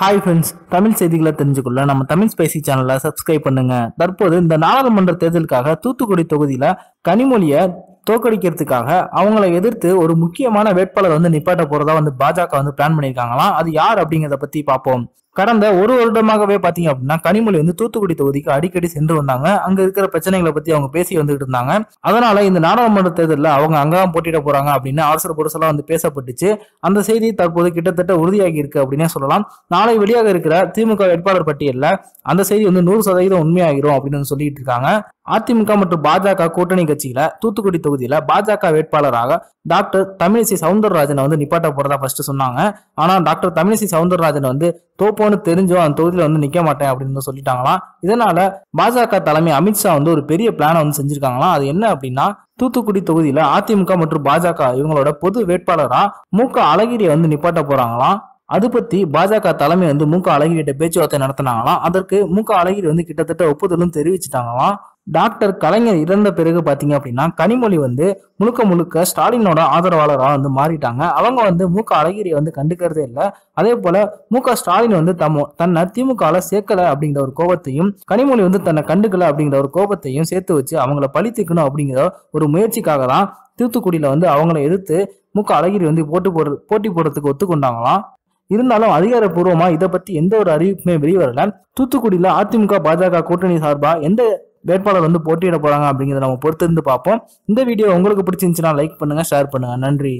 Hi friends Tamil செய்திகளை தெரிஞ்சுக்கொள்ள நம்ம Tamil spicy சேனலை சப்ஸ்கிரைப் பண்ணுங்க. தற்போது இந்த நாடாளுமன்ற தேர்தலுக்காக தூத்துக்குடி தொகுதியில கனிமொழியை தோக்கடிக்கிறதுக்காக அவங்கள எதிர்த்து ஒரு முக்கியமான வேட்பாளர் வந்து நிப்பாட்ட போறதா வந்து பாஜக வந்து பிளான் பண்ணியிருக்காங்களாம். அது யார் அப்படிங்கிறத பத்தி பார்ப்போம். கடந்த ஒரு வருடமாகவே பார்த்தீங்க அப்படின்னா கனிமொழி வந்து தூத்துக்குடி தொகுதிக்கு அடிக்கடி சென்று வந்தாங்க. அங்க இருக்கிற பிரச்சனைகளை பத்தி அவங்க பேசி வந்துட்டு இருந்தாங்க. அதனால இந்த நாடாளுமன்ற தேர்தலில் அவங்க அங்கதான் போட்டியிட போறாங்க அப்படின்னு அவசர புரசலா வந்து பேசப்பட்டுச்சு. அந்த செய்தி தற்போது கிட்டத்தட்ட உறுதியாகி இருக்கு அப்படின்னே சொல்லலாம். நாளை வெளியாக இருக்கிற திமுக வேட்பாளர் பட்டியலில் அந்த செய்தி வந்து நூறு சதவீதம் உண்மையாகிரும் அப்படின்னு சொல்லிட்டு இருக்காங்க. அதிமுக மற்றும் பாஜக கூட்டணி கட்சியில தூத்துக்குடி தொகுதியில பாஜக வேட்பாளராக டாக்டர் தமிழிசை சவுந்தரராஜனை வந்து நிப்பாட்ட போறதா ஃபர்ஸ்ட் சொன்னாங்க. ஆனா டாக்டர் தமிழிசை சவுந்தரராஜன் வந்து தோப்போன்னு தெரிஞ்சோ அந்த தொகுதியில வந்து நிக்க மாட்டேன் அப்படின்னு சொல்லிட்டாங்களாம். இதனால பாஜக தலைமை அமித்ஷா வந்து ஒரு பெரிய பிளானை வந்து செஞ்சிருக்காங்களாம். அது என்ன அப்படின்னா தூத்துக்குடி தொகுதியில அதிமுக மற்றும் பாஜக இவங்களோட பொது வேட்பாளரா மு க அழகிரியை வந்து நிப்பாட்ட போறாங்களாம். அது பத்தி பாஜக தலைமை வந்து மு க அழகிரிட்ட பேச்சுவார்த்தை நடத்தினாங்களாம். அதற்கு மு க அழகிரி வந்து கிட்டத்தட்ட ஒப்புதலும் தெரிவிச்சிட்டாங்களாம். டாக்டர் கலைஞர் இறந்த பிறகு பாத்தீங்க அப்படின்னா கனிமொழி வந்து முழுக்க முழுக்க ஸ்டாலினோட ஆதரவாளராக வந்து மாறிட்டாங்க. அவங்க வந்து மு க அழகிரியை வந்து கண்டுக்கிறதே இல்லை. அதே போல மு க ஸ்டாலின் வந்து தம் தன்னை திமுகவில் சேர்க்கல அப்படிங்கிற ஒரு கோபத்தையும் கனிமொழி வந்து தன்னை கண்டுக்கல அப்படிங்கிற ஒரு கோபத்தையும் சேர்த்து வச்சு அவங்கள பழித்துக்கணும் அப்படிங்கிற ஒரு முயற்சிக்காக தான் தூத்துக்குடியில வந்து அவங்கள எதிர்த்து மு க அழகிரி வந்து போட்டு போடுற போட்டி போடுறதுக்கு ஒத்துக்கொண்டாங்களாம். இருந்தாலும் அதிகாரப்பூர்வமா இதை பத்தி எந்த ஒரு அறிவிப்புமே வெளிவரல. தூத்துக்குடியில அதிமுக பாஜக கூட்டணி சார்பா எந்த வேட்பாளர் வந்து போட்டியிட போறாங்க அப்படிங்கிறத நம்ம பொறுத்திருந்து பார்ப்போம். இந்த வீடியோ உங்களுக்கு பிடிச்சிருந்துச்சுன்னா லைக் பண்ணுங்க ஷேர் பண்ணுங்க. நன்றி.